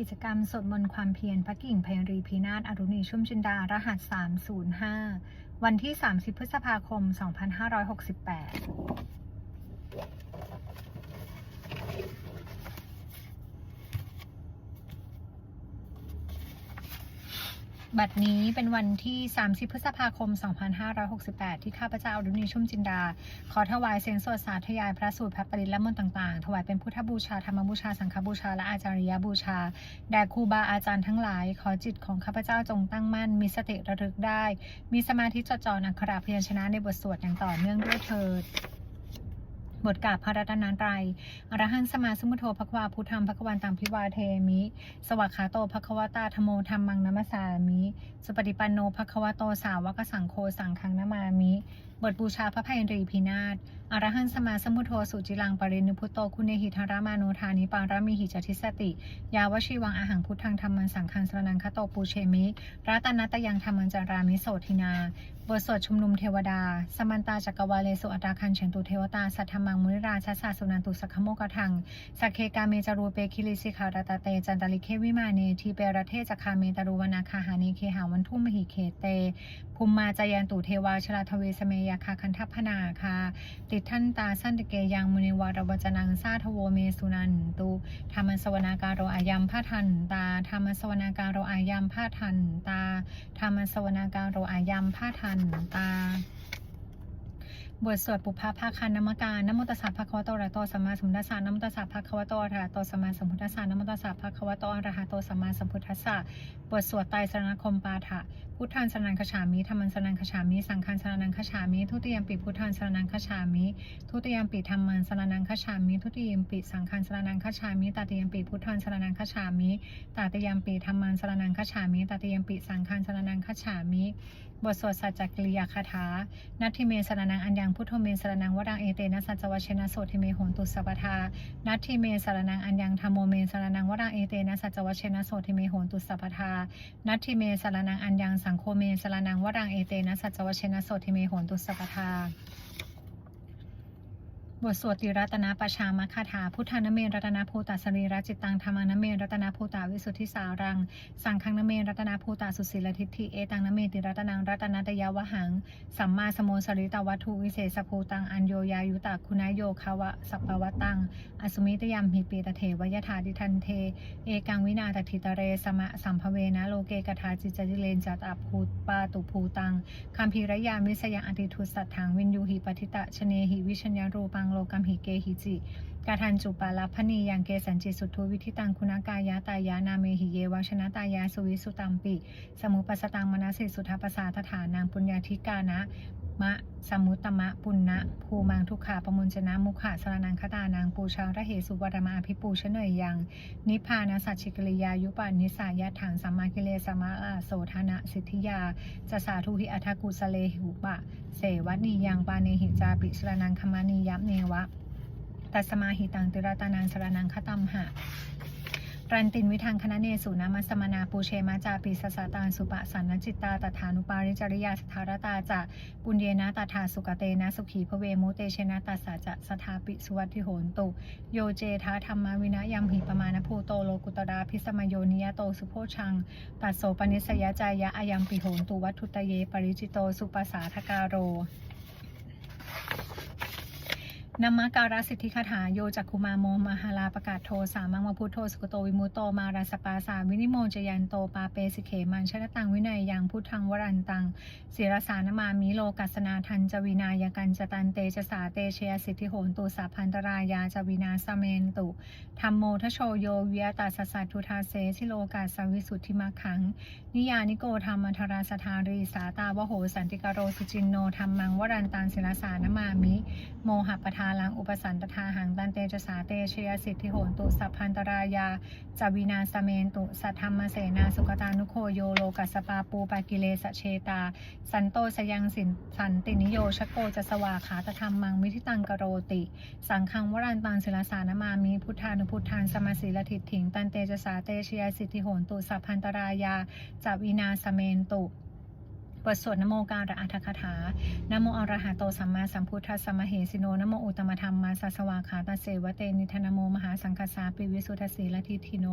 กิจกรรมสวดมนต์ความเพียรพระกิ่งไพรีพีนาศอรุณีชุ่มจินดา รหัส 305 วันที่ 30 พฤษภาคม 2568 บัดนี้เป็นวันที่ 30 พฤษภาคม 2568 ที่ข้าพเจ้าอรุณีชุ่มจินดา ขอถวายเสียงสวดสาธยายพระสูตรพระปริตและมนต์ต่างๆ ถวายเป็นพุทธบูชา ธรรมบูชา สังฆบูชา และอาจาริยบูชา แด่ครูบาอาจารย์ทั้งหลาย ขอจิตของข้าพเจ้าจงตั้งมั่น มีสติระลึกได้ มีสมาธิจดจ่ออักขระพยัญชนะในบทสวดอย่างต่อเนื่องด้วยเถิด บทกาพระรัตนตรัยอรหันสมาสมุทโธภควาพุทธัมภควันตังพิวาเทมิ สวัคขาโตภควตาธโมธรรมังนัมสสามิ สุปฏิปันโนภควโตสาวกสังโฆสังฆังนามามิ บทบูชาพระภัยรีพินาศอรหันสมาสมุทโธสุจิลังปรินิพุโตคุณเนหิทารามานุธานิปารามิหิจติสติ ยาวชีวังอาหังพุทธังธรรมันสังฆังสรนังคโตปูเชมิรัตนัตยังธรรมันจารามิโสทินาบทสวดชุมนุมเทวดา สมันตาจักรวาเลสุอัตาคันเฉนตุเทวตา สัทธมังมุนิราชสสะสุนันตุสักขโมกทังสักเคกาเมจารูเปคิริสิขารตาเต จันตลิเควิมาเนทีเปรเทจคาเมตารุวนาคาหานิเคหาวันทุ่มมหิเคเตภูมิมาจายันตุเทวาชลาทเวสเมยาคาคันทัพพนาคาติดท่านตาสั้นตะเกยังมุนิวารวจนังซาทโวเมสุนันตุธรรมสวนาการโรอายัมพาทันตาธรรมสวนาการโรอายัมพาทันตาธรรมสวนาการโรอายัมพาทันตา บทสวดปุพพภาคันนมการนโมตัสสะภะคะวะโตอะระหะโตสัมมาสัมพุทธัสสะนโมตัสสะภะคะวะโตอะระหะโตสัมมาสัมพุทธัสสะนโมตัสสะภะคะวะโตอะระหะโตสัมมาสัมพุทธัสสะบทสวดไตรสรณคมปาฐะพุทธันสรนังคฉามิธรรมันสรนังคฉามิสังฆันสรนังคฉามิทุติยมปิพุทธันสรนังคฉามิทุติยมปิธรรมันสรนังคฉามิทุติยมปิสังฆันสรนังคฉามิตติยมปิพุทธันสรนังคฉามิตติยมปิธรรมันสรนังคฉามิตติยมปิสังฆันสรนังคฉามิ บทสวดสัจจกิริยาคาถา นัตถิเมสรนังอัญญังพุทโธเมสรนังวรังเอเตนะสัจวเชนะโสทิเมโหนตุสัพทา นัตถิเมสรนังอัญญังธรรมโมเมสรนังวรังเอเตนะสัจวเชนะโสทิเมโหนตุสัพทา นัตถิเมสรนังอัญญังสังโฆเมสรนังวรังเอเตนะสัจวเชนะโสทิเมโหนตุสัพทา บทสวดติรัตนาปชามคาถา พุทธานเมรัตนาภูตาสรีรจิตตังธรรมานเมรัตนาภูตาวิสุทธิสารัง สังฆังนเมรัตนาภูตาสุสีลทิฏฐิเอตังนเมติรัตนังรัตนาตยาวหัง สัมมาสมโมสริตวัตถุวิเศษภูตังอัญโยยายุตาคุณายโยคาวะสัพพวตัง อสุมิตยามหิปีตเทวยถาดิทันเท เอกังวินาตถิตเรสมะสัมภเวนะโลเกกถาจิจจิเลนจัตอภูปาตุภูตังคัมภีรยามิสยังอติทุสัตถังวินยูหิปทิตะชเนหิวิชญญารูปังโลกัมหิเกหิจิกาทันจุปาลพณียังเกสันจิสุทุวิธิตังคุณากายะตายานาเมหิเยวชนะตายาสุวิสุตัมปิ สมุปสตังมนาสิสุทธปสาทฐานังปุญญาธิกานะ มะสมุตตมะปุณณะภูมังทุกขาปมุญชนะมุขะสรนังคตานังปูชาระเหสุวรมาอภิปูชเนยยัง นิพพานะสัจฉิกริยายุปานิสายะถังสัมมากิเลสมาลาโสธนะสิทธิยาจะสาธุหิอัทกุสเลหุปะ เสวัตนียังปาเนหิจาปิสรนังคมานียับเนวะตัสมาหิตังติรตานังสรนังคตัมหะ รันตินวิทังคณะเนสุนามัสมนาปูเชมาจาปิสสะตานสุปะสันนจิตตาตถานุปาริจริยาสถารตาจะปุญเยนะตถาสุกเตนะสุขีพเวมุเตเชนะตัสสะจะสถาปิสุวัติโหนตุ โยเจทาธรรมวินะยัมหิปมาณภูโตโลกุตราพิสมโยนิยโตสุโพชังปัสโสปนิสยจายะอายัมปิโหนตุวัตถุตเยปริจิโตสุปสาทการโร นามาการสิทธิคาถาโยจักคุมาโมมหาลาประกาศโทสามังมพุทโธสุกโตวิมุตโตมาราสปาสาวินิโมจยันโตปาเปสิเขมันชนะตังวินัยยังพุทธังวรันตังศิรสานมามิโลกัสนาทันจวินายกันจตันเตจสาเตเชยสิทธิโหนตุสาพันตรายาจวินาสเมนตุธรรมโมทโชโยเวิยตาสสสัตทุทาเสชิโลกาสวิสุทธิมักขัง นิยานิโกธรรมธราสธารีสาตาวโหสันติกโรสุจินโนธรรมังวรันตังศิรสานมามิ โมหปทาลังอุปสันตทาหังตันเตจสาเตชยสิทธิโหนตุสัพพันตรายาจวินาสเมนตุสัทธรรมเสนาสุกตานุโคโยโลกัสปาปูปากิเลสเชตา สันโตสยังสินสันตินิโยชโกจะสวาขาตธรรมมังมิทิตังกโรติ สังฆังวรันตังศิลสานมามิพุทธานุพุทธานสมสีลทิฏฐิงตันเตจสาเตชยสิทธิโหนตุสัพพันตรายาจวินาสเมนตุ บทสวดนโมการะอัตถคถานโมอรหัตโตสัมมาสัมพุทธัสสะมเหสิโนนโมอุตมธรรมมาสัสวาขาตาเสวะเตนิธนโมมหาสังคสาปิวิสุทธสีละทิทิโน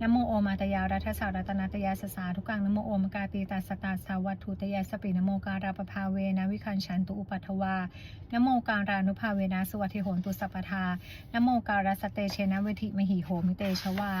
นโมโอมาตยารัฐสารัตนาตยาสสาทุกังนโมโอมกาตีตาสตาสาวัตถุตยาสปินโมการาปภาเวนะวิคันชันตุอุปัทวานโมการานุภาเวนะสวัสดิโหนตุสัพพทานโมการาสเตเชนะเวทิมหิโหมิเตชวา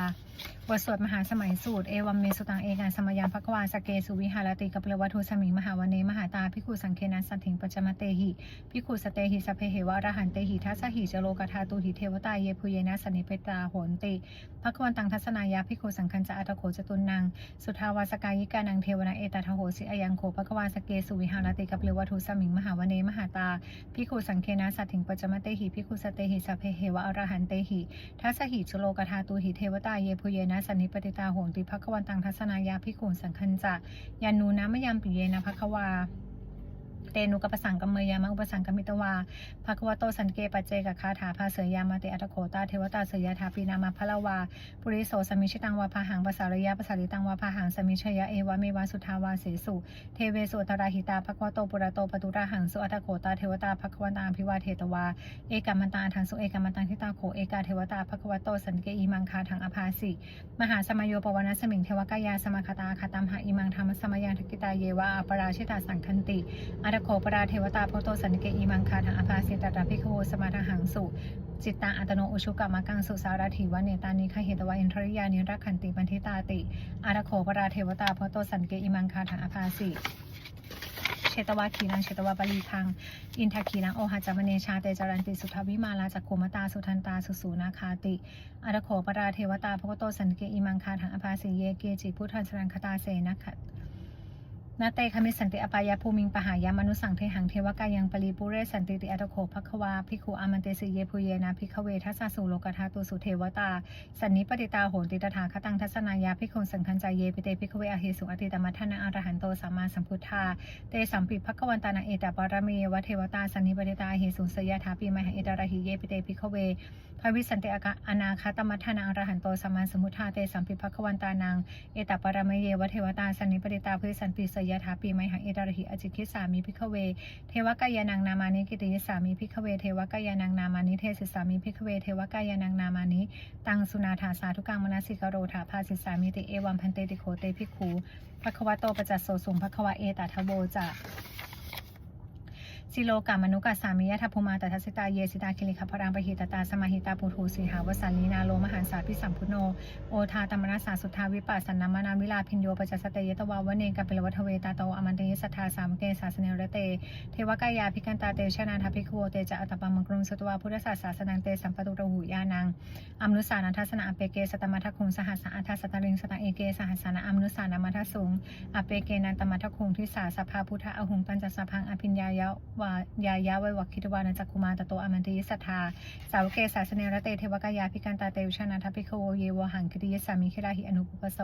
บทสวดมหาสมัยสูตร เอวัมเมสุตังเอการสมยังภควาสเกสุวิหารติกัปเลวัตุสมิงมหาวเนมหาตาพิคุสังเคนัสสันถิงปัจมเตหิพิคุสเตหิสเพเหวะรหันเตหิทัสหิจโลกธาตุหิเทวตาเยพุเยนะสนิเปตาโหนติภควันตังทัศนายาพิคุสังคัญจะอัตโขจตุนนางสุทาวาสกายิกานังเทวนาเอตทโหสิอยังโขภควาสเกสุวิหารติกัปเลวัตุสมิงมหาวเนมหาตาพิคุสังเคนัสสันถิงปัจมเตหิพิคุสเตหิสเพเหวะรหันเตหิทัสหิจโลกธาตุหิเทวตาเยพุเยนะสันนิปติตาโหติภควันตังทัศนายาพิขุนสังคัญจะยานูนะมยามปิเยนะภควา เตนุกปสังกัมเมยามะอุปสังกัมิตวาภควโตสันเกปัจเจกคาถาภาเสยามาเตอัตโขตาเทวตาเสยยาทาปีนามาพะละวาปุริโสสมิชิตังวาพาหังภาษารยาภาษาริตังวาพาหังสมิชยะเอวะเมวาสุทาวาเสสุเทเวสุตราหิตาภควโตปุระโตปตุระหังสุอัตโขตาเทวตาภควตาภิวาเทตวาเอกามันตาทังสุเอกามันตังทิตาโขเอกาเทวตาภควโตสันเกอีมังคาทังอภาสิมหาสมโยปวนาสมิงเทวกายาสมาคตาคาตัมหาอิมังธรรมสมยังทกิตาเยวะอปราชิตาสังคันติอาตโขปราเทวตาโพโตสันเกอิมังคาทังอภาสิตตาภิกขโวสมาทหังสุจิตตังอัตโนอุชุกามากังสุสารถิวะเนตานิคเหตวะอินทริยานิรักขันติบันทิตาติอาตโขปราเทวตาโพโตสันเกอิมังคาทังอภาสิเชตวาคีนังเชตวาบาลีคัง อินทคีนังโอหะจามเนชาเตจารันติสุทวิมาลาจักโคมตาสุทันตาสุสูนาคาติอารโขปราเทวตาพโตสันเกอิมังคาถังอภาสิเยเกจิพุทธันสรังคตาเสนะคะ นาเตคามิสันติอปายาภูมิงปหายามนุสังเทหังเทวกายังปรีปุเรสันติติอัตโขภควาภิกขุอามันเตสิเยพุเยนะภิกขเวทัสสสุโลกธาตุสุเทวตา สันนิปติตาโหติตถาคตังทัศนายาภิกขุสังคัญใจเยปิเตภิกขเวอเหสุอติตมัทนาอรหันโตสัมมาสัมพุทธาเตสัมปิภควันตานาเอตปารเมวเทวตาสันนิปติตาเหสุสยถาปีมหาเอตระหิเยปิเตภิกขเว ภวิสันติอากะอนาคตมัทนาอรหันโตสัมมาสมุทธาเตสัมปิภควันตานัง เอตปารเมเยวเทวตาสันนิปติตาภวิสันปิสยถาปีไมหาเอตระหิอจิคิสามิภิกเว เทวกายานังนามานิกิติยสามิภิกเว เทวกายานังนามานิเทศิสามิภิกเว เทวกายานังนามานิตังสุนาถาสาธุกังมนสิกโรธาภาสิสามิติเอวัมพันเตติโคเตภิกขุภควโตปจัสโสสุงภควะเอตาทโวจะ สิโลกามนุกัสสามิยะทัพพุมาตทัสสิตาเยสิตาคิลิขพรังปหิตตาสมาหิตาปุถุสีหาวสันลีนาโลมหันสาพิสัมพุโนโอทาตมนาสาสุทาวิปัสสนามานาวิลาพิญโยปจัสเตยตวาวเนกัปเปลวัทเวตาโตอมันเตยสัทธาสามเกศาสเนรเต เทวกายาภิกันตาเตชนาทภิกขโวเตจะอัตตปัมมังกรุงสตวาพุทธศาสสนังเตสัมปตุระหูยานังอมนุสานัทัสนาอเปเกสตมัทคุงสหัสสะอัทสตริงสตะเอเกสหัสสนาอมนุสานามัทสุงอเปเกนันตมัทคุงทิสาสภาพุทธอหุงปัญจสพังอภิญญายะวายายะไววักคิตวานาจักคุมาตโตอมันติยสัทธาสาวเกศาสเนรเตเทวกายาพิกันตาเตวชนาทพิโคเยวหังคิริยสามิคิราหิอนุปปโส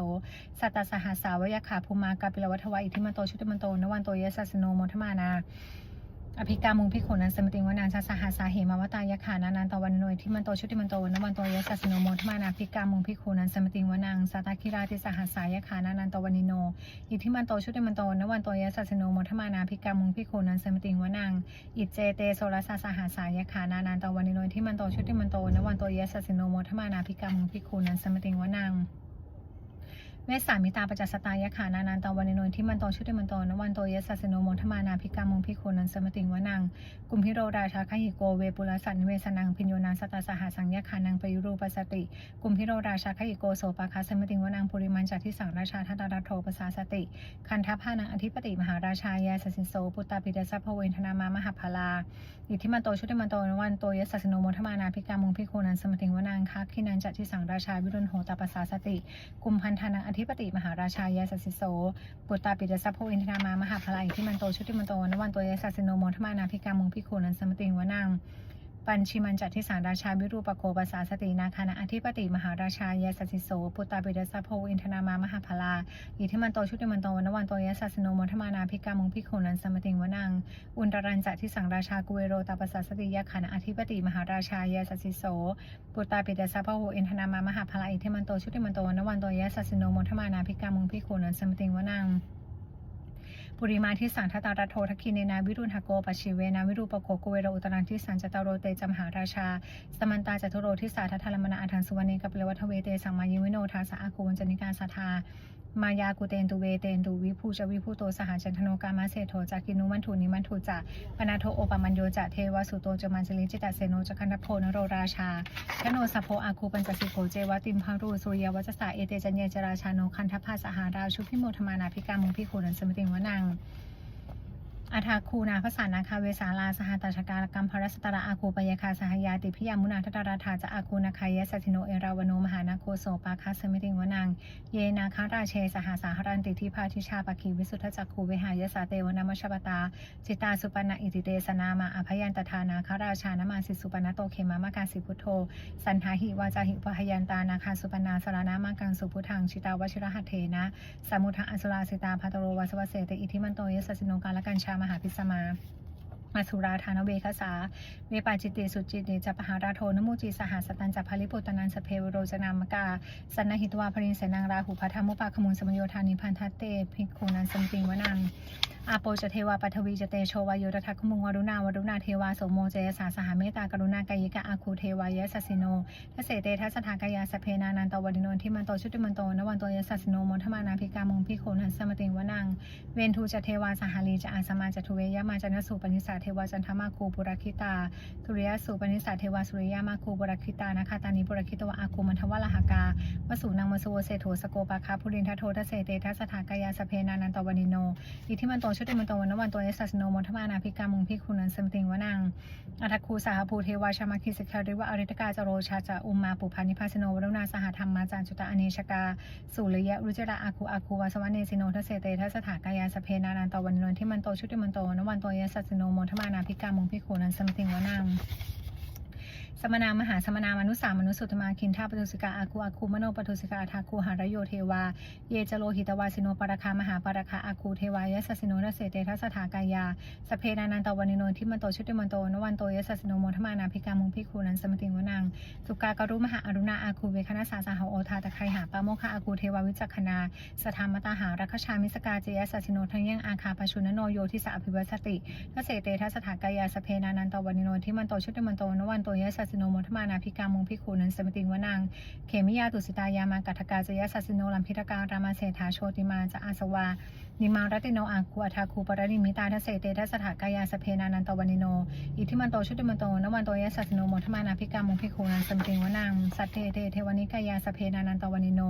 สัตตสหาสาวยขาภูมากาปิลวัทวะอิทิมันโตชุติมันโตนวันโตเยสัสโนมทมานา อภิกามุงพิโขนันสมติงวานานชาสหัสาเหมาวตายขานานันตวันโนยที่มันโตชุติมันโตนวันโตเยสัสโนโมทมานาภิกามุงพิโขนันสมติงวานังสาตาคิราติสหัสายขานานันตวันิโนอิทิมันโตชุติมันโตนวันโตเยสัสโนโมทมานาภิกามุงพิโขนันสมติงวานังอิเจเตโซลาสาสหัสายขานานันตวันิโนที่มันโตชุติมันโตนวันโตเยสัสโนโมทมานาภิกามุงพิโขนันสมติงวานัง เวสสามิตาปจัสตายขานานันตวันโนที่มันโตชุติมันโตนวันโตเยสัสโนโมทมานาภิกามุงพิโคนันสมติงวนังกุมพิโรราชาคหิโกเวปุรสันเวสนังพิญโยนาสตาสหสังยขานังปยุรูปสติ กุมพิโรราชาคหิโกโสปาคาสมติงวนังปุริมันจัตทิสังราชาทัตตารัตโทปสาสติ คันทัพานังอธิปติมหาราชายาสสินโสปุตตาปิเดสัพพเวนธนามามหาพลาอิทธิมันโตชุติมันโตนวันโตเยสัสโนโมทมานาภิกามุงพิโคนันสมติงวนังคักขินันจัตทิสังราชาวิรุณโหตปสาสติ กุมพันธานังธิปติมหาราชายาสสิโสปุตตาปิเดสัพพอินทนามามหาพลายที่มันโตชุติมันโตนวันโตยสัสสิโนโมทมานาภิกามุงพิโคนันสมติงวนัง ปัญชิมันจัตทิสารราชาวิรูปโคปสาสตินาคานะอธิปติมหาราชายาสสิโสปุตตาปิเดสัพพอินทนามามหาพลาอิที่มันโตชุติมันโตนวันโตยสัสโนมทมานาภิกามุงพิโคนันสมติงวนัง อุนตรันจัตทิสังราชากุเวโรตาปสาสติยาคานะอธิปติมหาราชายาสสิโสปุตตาปิเดสัพพอินทนามามหาพลาอิที่มันโตชุติมันโตนวันโตยสัสโนมทมานาภิกามุงพิโคนันสมติงวนัง ปุริมาทิสังทตาระโททคิเนนาวิรุณหโกปชิเวนาวิรูปโกโกเวโรอุตรังทิสันจตารโรเตจมหาราชา สมันตาจตุโรทิสาทัทธลมนาอัทังสุวรรณีกับเลวัทเวเตสังมายิวิโนทาสาอากูวันจนิกาสาธา มายากุเตนตุเวเตนตุวิภูจวิภูโตสหจันทโนกามาเศโทจากินุมันถุนิมันถุจะปนาโทโอปมัญโยจะเทวสุโตจมันจลิจิตาเซโนจคันทโพนโรราชาชโนสโพอาคูปัญจสิโกเจวติมพารูสุริยวัจสาเอเตจัญเยจราชาโนคันทภาสหาราชุพิโมธมานาภิกามุงพิโคนันสมติงวนัง อาทาคูนาภาษานาคาเวสาลาสหตัชการกรรมพระสตระอาคูปยคาสหยาติพิยามุนาทตราธาจะอาคูนาคายสัติโนเอราวโนมหานาโคโสปาคาสมิติงวนัง เยนาคาราเชสหาสาหรันติทิพาทิชาปคีวิสุทธจักคูเวหายสาเตวนามชปตา จิตาสุปนะอิติเตสนามาอภยันตทานาคาราชานามาสิสุปนะโตเขมามากาสิพุทโธ สันทาหิวาจาหิปหยันตานาคาสุปนาสรานามากังสุพุทังชิตาวชิรหัตเถนะสมุทะอสุราสิตาพัตโรวัสวเสเตอิทิมันโตยสสิโนกาลกันชามหาพิสมามาสุราธานเวคสา เวปาจิติสุจิติจัปหาราโทนโมจีสหสตันจัพลิปุตตนันสเพวโรจนามกาสันนหิตวาพรินเสนังราหูพัทธมุปาขมุนสมโยธานิพันทัตเตภิกขุนันสัมปิงวนัง อาโปจะเทวาปัทวีจะเตโชวายโยตทัคขมุงวรุณาวรุณาเทวาโสโมเจยสาสหเมตตากรุณากายิกะอาคูเทวายสสิโนทเสเตทัสถากายาสเพนานันตวดิโนทิมันโตชุติมันโตนวันโตยสัสสิโนมทมานาภิกามงพิโคนันสมติงวนังเวนทูจะเทวาสหาลีจะอาสมาจะทุเวยามาจันสุปนิสาเทวาจันทมาคูปุรคิตาทุริยสุปนิสาเทวาสุริยามาคูปุรคิตานะคะตานิปุรคิตวะอาคูมันทวะลหกาวสุนังมสุโวเสโทสโกปาคาพุรินทโททเสเตทัสถากายาสเพนานันตวดิโนอิทิมันโตชุติมันโตวันวันโตเอสัสโนมทมานาภิกามุงพิคุณันสมติงวนังอัตคูสาหภูเทวาชามาคิสิการิวะอริตกาจโรชาจะอุมมาปุพานิพาสโนวรุณาสหธรรมมาจารจุตาอเนชกาสุริยะรุจระอาคูอาคูวาสวเนสิโนทเสเตทัสถากายาสเพนานันตวันนนที่มันโตชุติมันโตวันวันโตเอสัสโนมทมานาภิกามุงพิคุณันสมติงวนัง สมนามหาสมนามนุสามนุสุตมาคินทาปทุสิกาอาคูอาคูมโนปทุสิกาอาทาคูหารโยเทวา เยจโลหิตวาสิโนปรคามหาปรคาอาคูเทวายสสิโนนเสเตทัสถากายา สเพนานันตวันิโนทิมันโตชุติมันโตนวันโตยสสิโนโมทมานาภิกามุงพิคูนันสมติงวนังสุกากรุมหาอรุณาอาคูเวคณะสาสาหโอทาตะไคหาปาโมคาอาคูเทวาวิจักขณาสธรรมตาหารัคชามิสกาเจยสสิโนทั้งยังอาคาปชุนโนโยทิสาอภิวัสติทเสเตทัสถากายาสเพนานันตวันิโนทิมันโตชุติมันโตนวันโตยสสิโนโมทมานาภิกามุงพิคูนันสมติงวนังเขมิยาตุสิตายามากัทกาจยสัสสิโนลัมพิทการามาเศรษฐาโชติมาจะอาสวา นิมารัติโนอาคูอัทาคูปรนิมิตาทเสเตทัสถากายาสเพนานันตวันิโน อิทิมันโตชุติมันโตนวันโตยสัสโนโมทมานาภิกามุงพิคูนันสมติงวนังสัตเตเตเทวนิกายาสเพนานันตวันิโน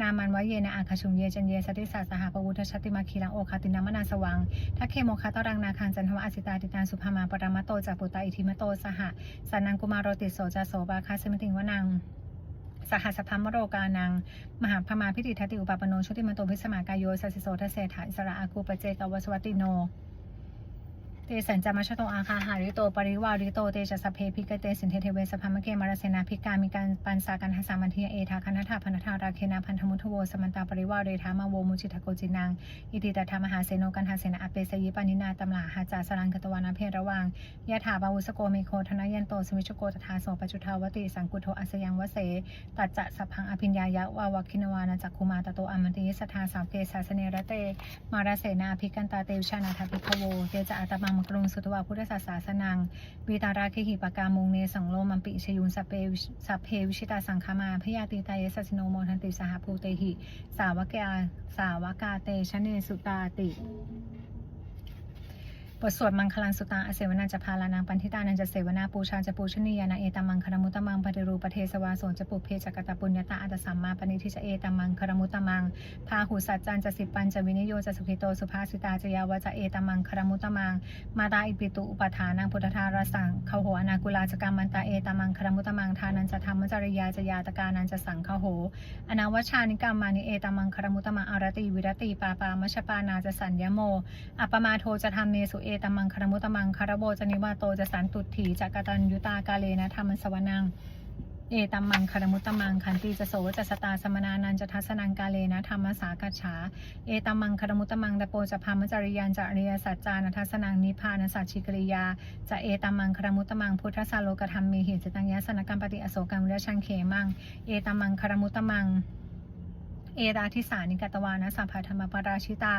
นามันวะเยนะอาคชุงเยจันเยสติสัสสหปวุทชติมาคีลังโอคาตินามนาสวังทักเคโมคาตรังนาคันจันทวะอสิตาติตานสุภามาปรมาโตจากปุตตาอิทิมโตสหสันนังกุมารโรติโสจาโสบาคาสมิติงวนัง สหัสพัมมโรกานัง มหาพมาพิติทัติอุปปโนชุติมโตพิสมากายโยสัสสิโสทเสถาอิสระอาคูปเจกวสวัตติโน เตสัญจามชโตอาคาหาริโต ปริวาริโต เตจะสพเพพิกเตสินเทเทเวสพามเกมารเสนาพิกามีการปันสากันหาสามันเทียเอทาคันธาพนธาราเคนาพันธมุทโวสมันตาปริวาเรธามาโวมุจิตโกจินัง อิติตถามหาเสโนกันหาเสนาอเปสยิปานินาตำลาหาจาสรังกตวานาเพระวังยะถาบาวุสโกเมโคธนยันโตสมิชโกตถาโสปจุทาวติสังกุโทอัสยังวเสตัจจะสัพพังอภิญญายะวาวคินวานาจักคุมาตโตอมันติสทาสาวเกสาสเนระเต มารเสนาภิกันตาเตวชานาทาภิกโวเตจะอัตมังกรุงสุตวาพุทธศาสาสนังวีตาราเคหิปกามุงเนสังโลมัมปิชยุนสเปสเพวิชิตาสังคามาพยาติตายสัสิโนโมทันติสหภูเตหิ สาวกาสาวกาเตชะเนสุตาติ บทสวดมังคลังสุตาอเสวนาจะพาลานังปันทิตานันจะเสวนาปูชาจะปูชนียานาเอตมังคารมุตตมังปฏิรูประเทศวาโสนจะปุเพจักตปุญญาตาอัตสัมมาปณิทิจะเอตมังคารมุตตมังพาหูสัจจันจะสิปันจะวินิโยจะสุขิโตสุภาสิตาจะยาวะจะเอตมังคารมุตตมังมาตาอิปิตุอุปทานังพุทธทารสังเขโหอนากุลาจกรรมมันตาเอตมังคารมุตตมังทานันจะธรรมจริยาจะยาตกานันจะสังเขโห อนาวชานิกรรมมานิเอตมังคารมุตตมังอารติวิรติปาปามชปานาจะสัญญโมอัปมาโทจะทำเนสุเอตมังคารมุตตมังคารโบจะนิวาโตจะสันตุถีจักตันยุตากาเลนะธรรมสวนังเอตัมมังคารมุตตมังขันติจะโสจะสตาสมนานันจะทัสนังกาเลนะธรรมสากัจฉาเอตัมมังคารมุตตมังตะโปจะพามจริยันจะอริยสัจจานัทัสนังนิพานสัจฉิกริยาจะเอตัมมังคารมุตตมังพุทธสาโลกธรรมมีเหตุจตังยสนกรรมปฏิอโศกังวิรชังเขมังเอตัมมังคารมุตตมัง เอราทิสานิกตวานะสัพพะธรรมปราชิตา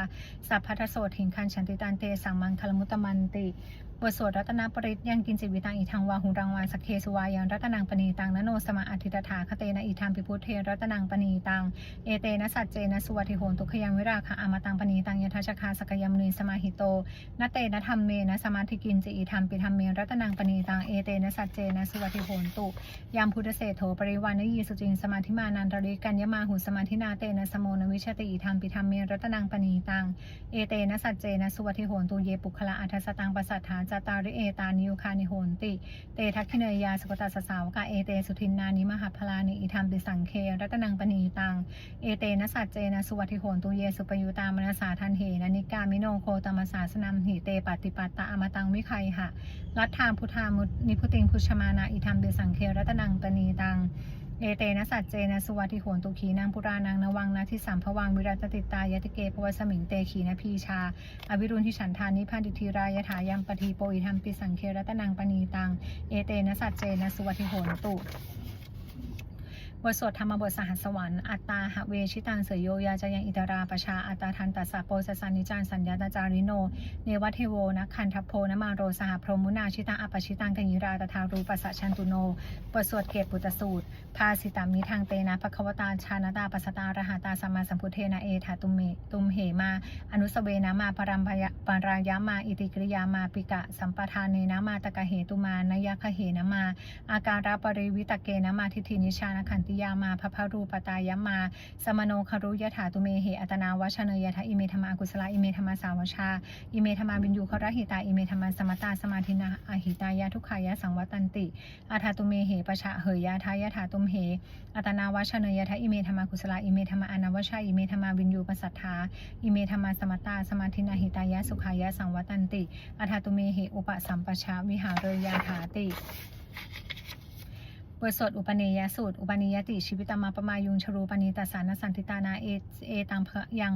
สัพพะทโสถิงคันฉันติตันเตสังมังคลมุตมันติ บทสวดรัตนปริตยังกินจิตวิตังอีทังวาหุรังวาสกเคสุวายังรัตนังปณีตังนโนสมาอธิตถาคเตนะอีทัมปิพุทเทรัตนังปณีตังเอเตนะสัจเจนะสุวัติโหนตุขยังวิราคะอามตังปณีตังยทัชคาสกยมนีสมาหิโตนเตนะธรรมเมนะสมาธิกินจิอีธรรมปิธรรมเมรัตนังปณีตังเอเตนะสัจเจนะสุวัติโหนตุยามพุทธเศรษโถปริวานยีสุจินสมาธิมานันตริกัญญมาหุสมาธินาเตนะสโมนวิชติอีธรรมปิธรรมเมรัตนังปณีตังเอเตนะสัจเจนะสุวัติโหนตุเยปุคละอัทสตังปสัทธาจตาริเอตานิยุคานิโหนติ เตทักขิเนยยาสกตาสสาวกะเอเตสุทินนานิมหาพลานิอิธรรมปิสังเค รัตนังปณีตัง เอเตนะสัจเจนะสุวัติโหนตุเยสุปยุตามนสาทันเหนะนิกามิโนโคตมสาสนัมหิเตปฏิปัตตะอมตังวิไคหะรัตถามพุทธามุนิพุติงพุชมานาอิธรรมปิสังเค รัตนังปณีตัง เอเตนะสัจเจนะสุวัติโหนตุขีนางพุรานางนวังนะทิสัมภวังวิรัตติตายติเกปวสมิงเตขีนพีชา อวิรุณทิฉันทานิพันติธีรายถายัมปทีโปอิธรรมปิสังเครัตนางปณีตัง เอเตนะสัจเจนะสุวัติโหนตุ บทสวดธรรมบทสหัสวรรค์อัตตาหะเวชิตังเสยโยยาจยังอิตาราปชาอัตตาทันตัสสะโปสสันนิจานสัญญาตาจาริโน เนวัตเทโวนะคันทัพโพนมาโรสหพรมุนาชิตังอปชิตังกัญญิราตถารูปัสสะชันตุโนบทสวดเกตปุตสูตร ภาสิตามิทางเตนะภควตาชานตาปัสตารหาตาสัมมาสัมพุทเทนะเอธาตุมเมตุมเหมา อนุสเวนะมาปรัมพยปรายามาอิติกริยามาปิกะสัมปทานเนนะมาตะกะเหตุมานยะคะเหนะมา อาการะปริวิตเกนะมาทิฏฐินิชานขันติยามาพภรูปตายมา สมโนคารุยถาตุเมเหอัตนาวชเนยทะอิเมธรรมากุศลาอิเมธรรมาสาวชา อิเมธรรมาบินยูครหิตาอิเมธรรมาสมตาสมาธินาอหิตายะทุกขายะสังวัตันติอาทาตุเมเหปะชะเหยยะทายะถาตุมเหอัตนาวชเนยทะอิเมธรรมากุศลาอิเมธรรมาอนาวชาอิเมธรรมาวินยูปสัทธาอิเมธรรมาสมตาสมาธินาหิตายะสุขายะสังวัตันติอาทาตุเมเหอุปสัมปชาวิหารเรยาถาติ บทสวดอุปเนยสูตร อุปนิยติ ชีวิตมาปมายุงชรูปนิตสานสันติตานาเอเอตังเพยัง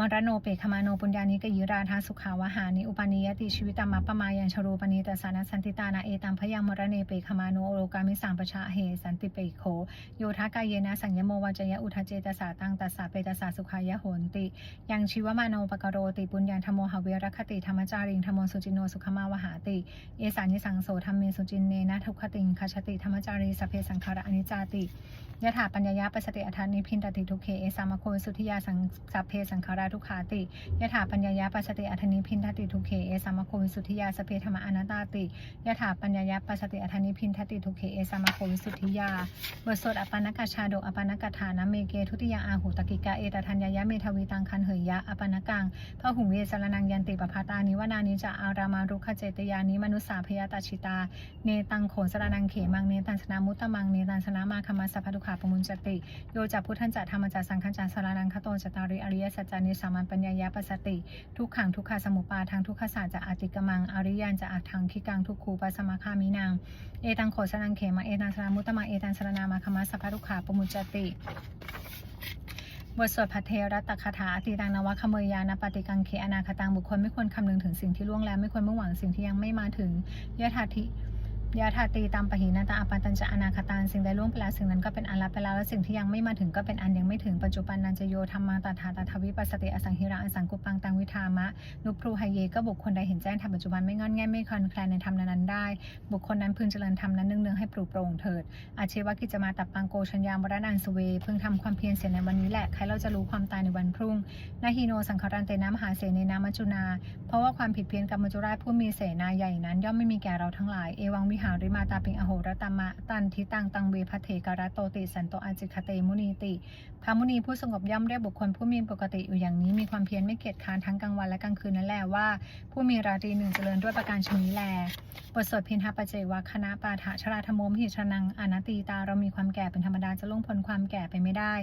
มรโนเปขมาโนปุญญานิกยิราธาสุขาวหานิอุปนิยติชีวิตมาปมายังชรูปณิตสานสันติตานาเอตังพยังมรเนเปขมาโนโอโลกามิสังปชาเหสันติเปโคโยทากายเยนะสัญญโมวัจยะอุทเจตสาตังตัสสะเปตสาสุขายะโหนติ ยังชีวมาโนปกโรติปุญญาธรมโมหเวรคติธรรมจาริงธรรมสุจินโนสุขมาวหาติเอสานิสังโสธรรมเมสุจินเนนะทุกขติงคชติธรรมจารีสเพสังขารอนิจจาติ ยะถาปัญญายะปัสติอัฏานิพินตติทุเคเอสามโคสุทธิยาสังสัพเพสังขาราทุขาติยะถาปัญญายะปัสติอัฏานิพินตติทุเคเอสามโคสุทธิยาสเพธรรมอนัตตาติยะถาปัญญายะปัสติอัฏานิพินตติทุเคเอสามโคสุทธิยาบทสวดอปานกชาโดอปานกถานะเมเกทุติยังอาหูตกิกาเอตทัญญายะเมทวีตังคันเหยยะอปานกังพระหุงเวสรนังยันติปภาตานิวนานิจะอารามารุขเจตยานิมนุสสาพยาตาชิตาเนตังโขนสรนังเขมังเนตันสนามุตตมังเนตันสนามาคมาสัพพุขาปมุญจติ โยจักพุทธันจัธรรมจัสังฆจัสารนังคโตจตาริอริยสัจจานิสามัญปัญญายาปัสสติ ทุกขังทุกขาสมุปาทางทุกขศาสจะอติกมังอริยันจะอักทางคิกังทุกขูปัสมาคามินังเอตังโขสนังเขมังเอตันสนามุตมังเอตันสรนามาคมาสัพพทุขาปมุญจติบทสวดพัทเทรัตคาถาอติตังนวะขเมยยานปฏิกังเคอนาคตังบุคคลไม่ควรคำนึงถึงสิ่งที่ล่วงแล้วไม่ควรมุ่งหวังสิ่งที่ยังไม่มาถึงยะถาธิ ยะถาตีตามปหินาตาอปันตัญจะอนาคตานสิ่งใดล่วงไปแล้วสิ่งนั้นก็เป็นอันลับไปแล้วและสิ่งที่ยังไม่มาถึงก็เป็นอันยังไม่ถึงปัจจุบันนันจะโยธรรมังตถาตถาวิปัสสติอสังหิระอสังกุปังตังวิธามะนุพรูไฮเยก็บุคคลใดเห็นแจ้งธรรมปัจจุบันไม่งอนแง่ไม่คลอนแคลนในธรรมนั้นๆได้ บุคคลนั้นพึงเจริญธรรมนั้นเนืองๆให้ปลุกโปร่งเถิดอาชีวกิจมาตับปังโกชัญญามรนันสเวพึงทำความเพียรเสียในวันนี้แหละใครเราจะรู้ความตายในวันพรุ่งนาฮีโนสังคารันเตนะมหาเสนนามัจจุนา เพราะว่าความผิดเพี้ยนกับมัจจุราชผู้มีเสนาใหญ่นั้น ย่อมไม่มีแก่เราทั้งหลายเอวังวิหาริมาตาปิงอโหรตมะ ตันทิตังตังเวพะเทการะโตติสันโตอาจิคเตมุนีติพระมุนีผู้สงบย่อมเรียกบุคคลผู้มีปกติอยู่อย่างนี้มีความเพียรไม่เกียจค้านทั้งกลางวันและกลางคืนนั่นแหละว่า ผู้มีราตรีหนึ่งเจริญด้วยประการชนี้แลบทสวดพินทปเจวะคณะปาฐะชราธรรมมหิชนังอนัตตีตาเรามีความแก่เป็นธรรมดาจะล่วงพ้นความแก่ไปไม่ได้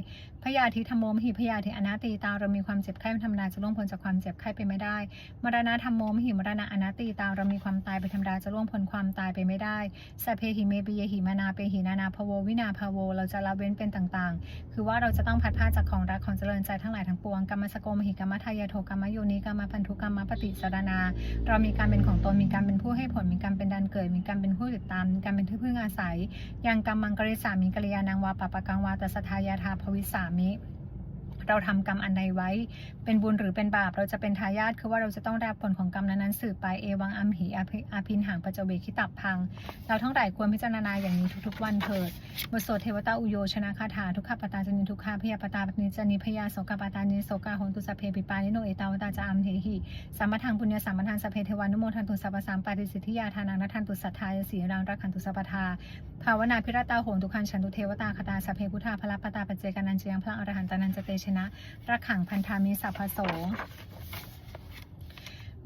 พยาธิธรรมโมหิพยาธิอนัตตีตาเรามีความเจ็บไข้เป็นธรรมดาจะล่วงพ้นจากความเจ็บไข้ไปไม่ได้ มรณะธรรมโมมหิมรณะอนัตตีตาเรามีความตายเป็นธรรมดาจะล่วงพ้นความตายไปไม่ได้สัพเพหิเมปิเยหิมานาเปหินานาภโววินาภโว เราจะละเว้นเป็นต่างๆ คือว่าเราจะต้องพัดพาจากของรักของเจริญใจทั้งหลายทั้งปวงกรรมสโกมหิกรรมทายาโทกรรมโยนิกรรมพันธุกรรมปฏิสารนา เรามีการเป็นของตนมีการเป็นผู้ให้ผลมีการเป็นดันเกิด มีการเป็นผู้ติดตามมีการเป็นที่พึ่งอาศัยยังกรรมังกริสามีกัลยาณังวาปะปะกังวาตสทายาทาภวิสามิ เราทำกรรมอันใดไว้ เป็นบุญหรือเป็นบาป เราจะเป็นทายาทคือว่าเราจะต้องรับผลของกรรมนั้นๆสืบไปเอวังอัมหีอาภิอาพินหางปัจจเวคิตับพัง เราทั้งหลายควรพิจารณาอย่างนี้ทุกๆ วันเถิดบทสวดเทวตาอุโยชนะคาถาทุกขปตาจนิทุกขาพยาปตาปนิจนิพยาโสกปตานิโสกาโหนตุสเพปิปานิโนเอตาวตาจามเทหิสัมมาทังปุญญาสัมมาทังสเพเทวานุโมทันตุสัพสัมปาติสิทธิยาทานังนัทันตุสัทธายสีรังรักขันตุสัพทาภาวนาพิรตาโหนตุคันฉันตุเทวตาคตาสเพพุทธาพละปตาปัจเจกานันเจียงพระอรหันตานันจเตชนะรักขังพันธามิสัพพโส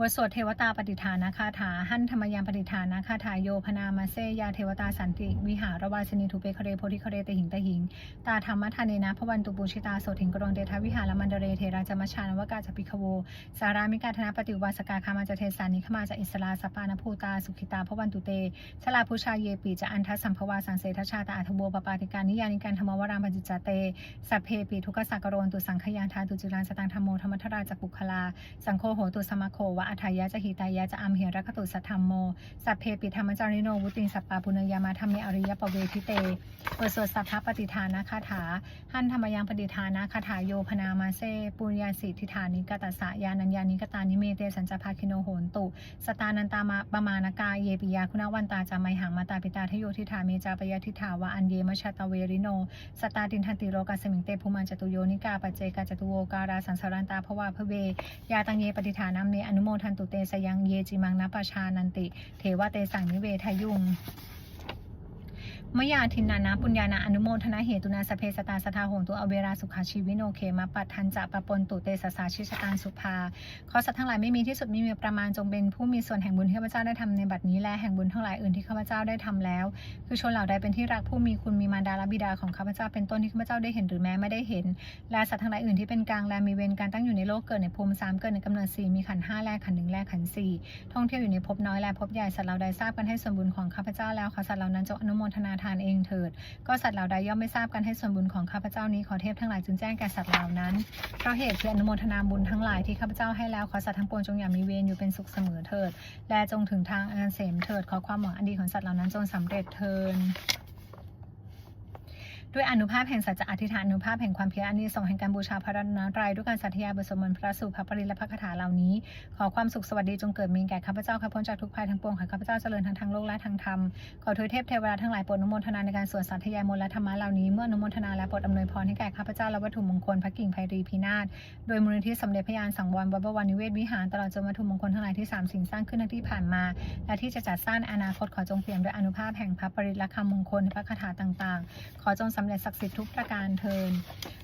บทสวดเทวตาปฏิฐานาคาถา หันธรรมยังปฏิฐานาคาถาโยพนามาเซยาเทวตาสันติวิหารวาสนีทุเปคะเรโพธิคะเรเตหิงตะหิง ตาธรรมทานเนนะพระวันตุปูชิตาโสถิงกรงเดทวิหารมันเดเรเทราจมชานวกาจปิคโว สารามิกาธนาปฏิวาสกาคามาจเทสานิขมาจะอิสลาสปานภูตาสุขิตาพระวันตุเตชลาภูชาเยปีจะอันทัสัมภวาสังเสทชาตาอัทโบปปาติการนิยานิการธรรมวรามปจิจจเตสัพเพปีทุกสักโรนตุสังขยานทาตุจิรันสตังธรรมโมธรรมทราจักปุคลา สังโฆโหตุสมโควะอัฏฐายะจะหิตายะจะอัมเหรักตุสัทธรรมโม สัพเพปิธรรมจาริโนวุติงสัปปาปุณยามาธรรมเมอริยปเวทิเตบทสวดสัพพะปฏิทานะคาถา หันธรรมยังปฏิทานะคาถาโยพนามาเซปุญญาสิทธิฐานิกตัสสะยานัญญานิกตานิเมเตสัญจภาคิโนโหนตุ สตานันตามาปมานกาเยปิยาคุณวันตาจาไมหังมาตาปิตาทโยทิธาเมจาปยทิธาวะอันเยมชาตเวริโน สตาตินทันติโรกาสมิงเตภูมันจตุโยนิกาปัจเจกาจตุโวการาสังสารันตาภวาพเวยาตังเยปฏิฐานามเนอนุโมทันตุเตสยังเยจิมังนปชานันติ เทวเตสังนิเวทยุง มยาทินนานะปุญญานาอนุโมทนาเหตุนาสเพสตาสทาโหตุอเวราสุขาชีวิโนเคมาปัตทันจะปะปนตุเตสสาชิชตางสุภาขอสัตว์ทั้งหลายไม่มีที่สุดไม่มีประมาณจงเป็นผู้มีส่วนแห่งบุญที่ข้าพเจ้าได้ทำในบัดนี้และแห่งบุญทั้งหลายอื่นที่ข้าพเจ้าได้ทำแล้ว คือชนเหล่าใดเป็นที่รักผู้มีคุณมีมารดาและบิดาของข้าพเจ้าเป็นต้นที่ข้าพเจ้าได้เห็นหรือแม้ไม่ได้เห็นและสัตว์ทั้งหลายอื่นที่เป็นกลางและมีเวรการตั้งอยู่ในโลกเกิดในภูมิสามเกิดในกำเนิดสี่มีขันห้าแลขันหนึ่งแลขันสี่ท่องเที่ยวอยู่ในภพน้อยและภพใหญ่สัตว์เหล่าใดทราบกันให้ส่วนบุญของข้าพเจ้าแล้วขอสัตว์เหล่านั้นจงอนุโมทนาทานเองเถิด ก็สัตว์เหล่าใดย่อมไม่ทราบกันให้ส่วนบุญของข้าพเจ้านี้ขอเทพทั้งหลายจึงแจ้งแก่สัตว์เหล่านั้น เพราะเหตุคืออนุโมทนาบุญทั้งหลายที่ข้าพเจ้าให้แล้วขอสัตว์ทั้งปวงจงอย่ามีเวรอยู่เป็นสุขเสมอเถิด และจงถึงทางอันเสมเถิดขอความหวังอันดีของสัตว์เหล่านั้นจงสำเร็จเถิด ด้วยอนุภาพแห่งสัจจะอธิษฐานอนุภาพแห่งความเพียรอันนี้ส่งแห่งการบูชาพระรัตนตรัยด้วยการสัตยาบทสวดมนต์พระสูตรพระปริและพระคาถาเหล่านี้ ขอความสุขสวัสดีจงเกิดมีแก่ข้าพเจ้าข้าพ้นจากทุกภัยทั้งปวงขอข้าพเจ้าเจริญทั้งทางโลกและทางธรรมขอเทวยเทพเทวดาทั้งหลายโปรดอนุโมทนาในการสวดสัตยามนต์และธรรมะเหล่านี้เมื่ออนุโมทนาและโปรดอำนวยพรให้แก่ข้าพเจ้าและวัตถุมงคลพระกิ่งไพรีพินาศโดยมูลนิธิสมเด็จพระยานสังวรวัดบวรนิเวศวิหารตลอดจนวัตถุมงคลทั้งหลายที่สามสิ่งสร้างขึ้นที่ผ่านมา และที่จะจัดสร้างอนาคตขอจงเปี่ยมด้วยอนุภาพแห่งพระปริลคำมงคลพระคาถาต่างๆ ขอจงสำเร็จศักดิ์สิทธิ์ทุกประการเทิน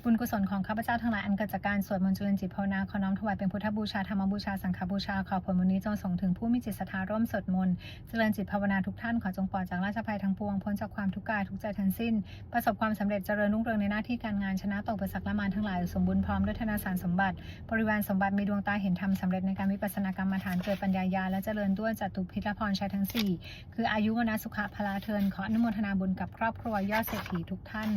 บุญกุศลของข้าพเจ้าทั้งหลายอันเกิดจากการสวดมนต์จุลจิตภาวนาขอน้อมถวายเป็นพุทธบูชาธรรมบูชาสังฆบูชาขอผลบุญนี้จงส่งถึงผู้มีจิตศรัทธาร่วมสวดมนต์เจริญจิตภาวนาทุกท่านขอจงปลอดจากราชภัยทั้งปวงพ้นจากความทุกข์กายทุกใจทั้งสิ้น ประสบความสำเร็จเจริญรุ่งเรืองในหน้าที่การงานชนะต่ออุปสรรคและมารทั้งหลายสมบูรณ์พร้อมด้วยธนาสารสมบัติบริวารสมบัติมีดวงตาเห็นธรรมสำเร็จในการวิปัสสนากรรมฐานเกิดปัญญายาและเจริญด้วยจตุพิทพรชัยทั้งสี่คืออายุวนะสุขะพลาเทินขออนุโมทนาบุญกับครอบครัวยอดเศรษฐีทุกท่านน